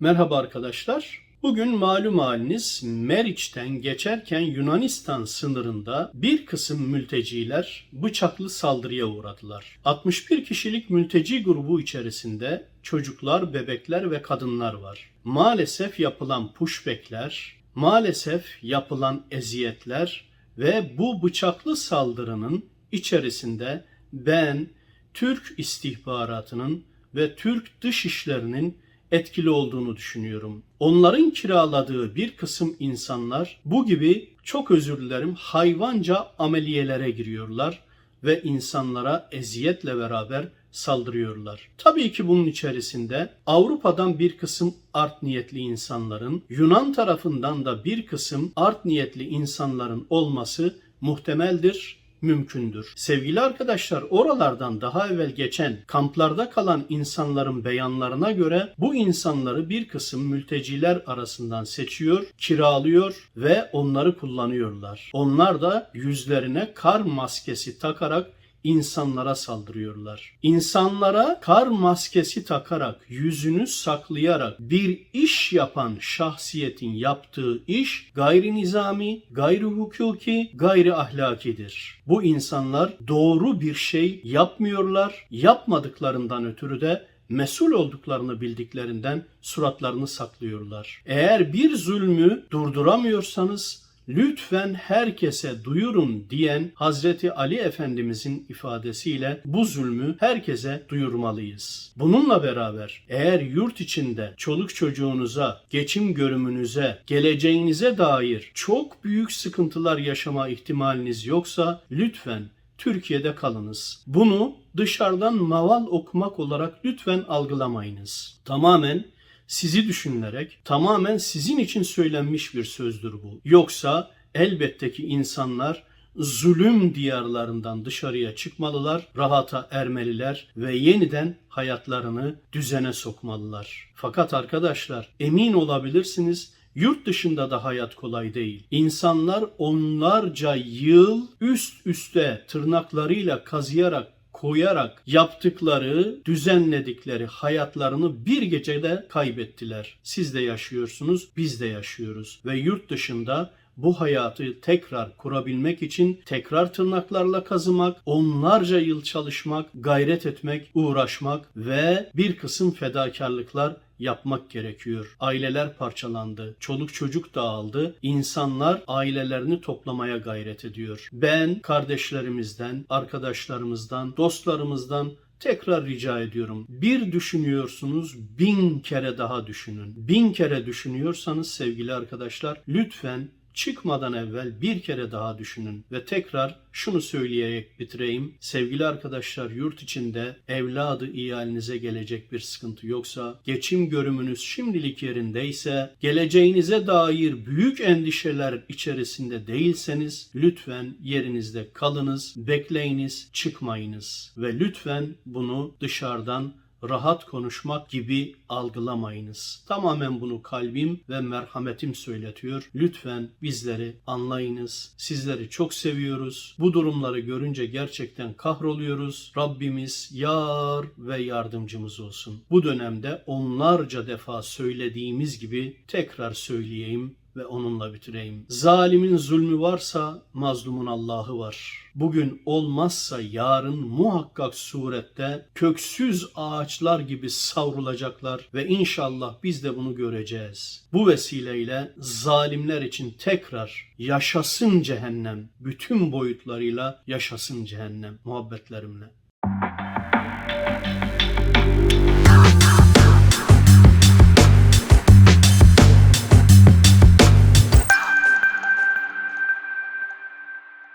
Merhaba arkadaşlar. Bugün malum haliniz Meriç'ten geçerken Yunanistan sınırında bir kısım mülteciler bıçaklı saldırıya uğradılar. 61 kişilik mülteci grubu içerisinde çocuklar, bebekler ve kadınlar var. Maalesef yapılan pushbackler, maalesef yapılan eziyetler ve bu bıçaklı saldırının içerisinde ben Türk istihbaratının ve Türk dışişlerinin etkili olduğunu düşünüyorum. Onların kiraladığı bir kısım insanlar bu gibi çok özür dilerim hayvanca ameliyelere giriyorlar ve insanlara eziyetle beraber saldırıyorlar. Tabii ki bunun içerisinde Avrupa'dan bir kısım art niyetli insanların, Yunan tarafından da bir kısım art niyetli insanların olması muhtemeldir mümkündür. Sevgili arkadaşlar oralardan daha evvel geçen kamplarda kalan insanların beyanlarına göre bu insanları bir kısım mülteciler arasından seçiyor, kiralıyor ve onları kullanıyorlar. Onlar da yüzlerine kar maskesi takarak insanlara saldırıyorlar. İnsanlara kar maskesi takarak, yüzünü saklayarak bir iş yapan şahsiyetin yaptığı iş gayri nizami, gayri hukuki, gayri ahlakidir. Bu insanlar doğru bir şey yapmıyorlar. Yapmadıklarından ötürü de mesul olduklarını bildiklerinden suratlarını saklıyorlar. Eğer bir zulmü durduramıyorsanız lütfen herkese duyurun diyen Hazreti Ali Efendimizin ifadesiyle bu zulmü herkese duyurmalıyız. Bununla beraber eğer yurt içinde çoluk çocuğunuza, geçim görümünüze, geleceğinize dair çok büyük sıkıntılar yaşama ihtimaliniz yoksa lütfen Türkiye'de kalınız. Bunu dışarıdan maval okumak olarak lütfen algılamayınız. Tamamen sizi düşünülerek tamamen sizin için söylenmiş bir sözdür bu. Yoksa elbette ki insanlar zulüm diyarlarından dışarıya çıkmalılar, rahata ermeliler ve yeniden hayatlarını düzene sokmalılar. Fakat arkadaşlar emin olabilirsiniz Yurt dışında da hayat kolay değil. İnsanlar onlarca yıl üst üste tırnaklarıyla kazıyarak koyarak yaptıkları, düzenledikleri hayatlarını bir gecede kaybettiler. Siz de yaşıyorsunuz, biz de yaşıyoruz ve yurt dışında bu hayatı tekrar kurabilmek için tekrar tırnaklarla kazımak, onlarca yıl çalışmak, gayret etmek, uğraşmak ve bir kısım fedakarlıklar yapmak gerekiyor. Aileler parçalandı, çoluk çocuk dağıldı, insanlar ailelerini toplamaya gayret ediyor. Ben kardeşlerimizden, arkadaşlarımızdan, dostlarımızdan Tekrar rica ediyorum. Bir düşünüyorsunuz, bin kere daha düşünün. Bin kere düşünüyorsanız sevgili arkadaşlar, lütfen çıkmadan evvel bir kere daha düşünün ve tekrar şunu söyleyerek bitireyim. Sevgili arkadaşlar yurt içinde evladı iyalinize gelecek bir sıkıntı yoksa, geçim görümünüz şimdilik yerindeyse, geleceğinize dair büyük endişeler içerisinde değilseniz lütfen yerinizde kalınız, bekleyiniz, çıkmayınız ve lütfen bunu dışarıdan rahat konuşmak gibi algılamayınız. Tamamen bunu kalbim ve merhametim söyletiyor. Lütfen bizleri anlayınız. Sizleri çok seviyoruz. Bu durumları görünce gerçekten kahroluyoruz. Rabbimiz yar ve yardımcımız olsun. Bu dönemde onlarca defa söylediğimiz gibi tekrar söyleyeyim ve onunla bitireyim. Zalimin zulmü varsa mazlumun Allah'ı var. Bugün olmazsa yarın muhakkak surette köksüz ağaçlar gibi savrulacaklar ve inşallah biz de bunu göreceğiz. Bu vesileyle zalimler için tekrar yaşasın cehennem, bütün boyutlarıyla yaşasın cehennem muhabbetlerimle.